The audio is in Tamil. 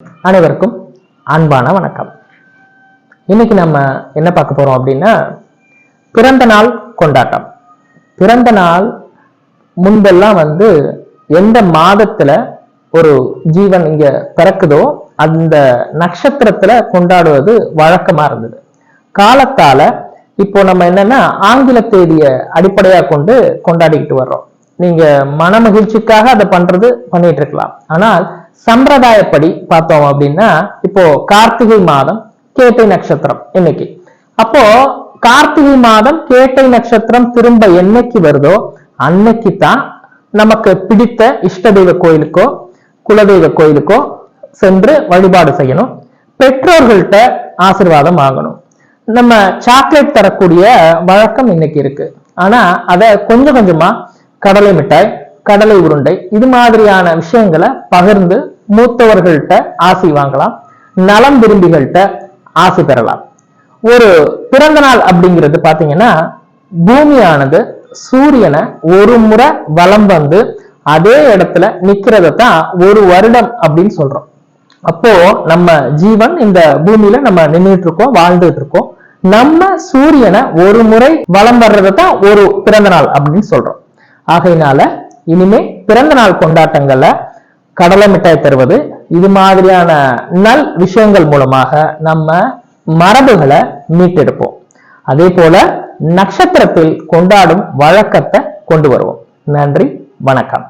அனைவருக்கும் அன்பான வணக்கம். இன்னைக்கு நம்ம என்ன பார்க்க போறோம் அப்படின்னா பிறந்த நாள் கொண்டாட்டம். பிறந்த நாள் முன்பெல்லாம் வந்து எந்த மாதத்துல ஒரு ஜீவன் இங்க பிறக்குதோ அந்த நட்சத்திரத்துல கொண்டாடுவது வழக்கமா இருந்தது. காலத்தால இப்போ நம்ம என்னன்னா ஆங்கில தேதிய அடிப்படையா கொண்டு கொண்டாடிக்கிட்டு வர்றோம். நீங்க மன மகிழ்ச்சிக்காக அதை பண்றது பண்ணிட்டு இருக்கலாம். ஆனால் சம்பிரதாயப்படி பார்த்தோம் அப்படின்னா இப்போ கார்த்திகை மாதம் கேட்டை நட்சத்திரம் இன்னைக்கு. அப்போ கார்த்திகை மாதம் கேட்டை நட்சத்திரம் திரும்ப என்னைக்கு வருதோ அன்னைக்கு தான் நமக்கு பிடித்த இஷ்ட தெய்வ கோயிலுக்கோ குலதெய்வ கோயிலுக்கோ சென்று வழிபாடு செய்யணும். பெற்றோர்கள்ட்ட ஆசீர்வாதம் வாங்கணும். நம்ம சாக்லேட் தரக்கூடிய வழக்கம் இன்னைக்கு இருக்கு. ஆனா அதை கொஞ்சம் கொஞ்சமா கடலை மிட்டாய் கடலை உருண்டை. இது மாதிரியான விஷயங்களை பகிர்ந்து மூத்தவர்கள்ட்ட ஆசை வாங்கலாம். நலம் விரும்பிகள்கிட்ட ஆசை பெறலாம். ஒரு பிறந்த நாள் அப்படிங்கிறது பாத்தீங்கன்னா பூமியானது சூரியனை ஒரு முறை வலம் வந்து அதே இடத்துல நிக்கிறத தான் ஒரு வருடம் அப்படின்னு சொல்றோம். அப்போ நம்ம ஜீவன் இந்த பூமியில நம்ம நின்றுட்டு இருக்கோம் வாழ்ந்துட்டு இருக்கோம் நம்ம சூரியனை ஒரு முறை வலம் வர்றதை தான் ஒரு பிறந்த நாள் அப்படின்னு சொல்றோம். ஆகையினால இனிமே பிறந்த நாள் கொண்டாட்டங்கள்ல கடலை மிட்டாய் தருவது. இது மாதிரியான நல் விஷயங்கள் மூலமாக நம்ம மரபுகளை மீட்டெடுப்போம். அதே போல நட்சத்திரத்தில் கொண்டாடும் வழக்கத்தை கொண்டு வருவோம். நன்றி வணக்கம்.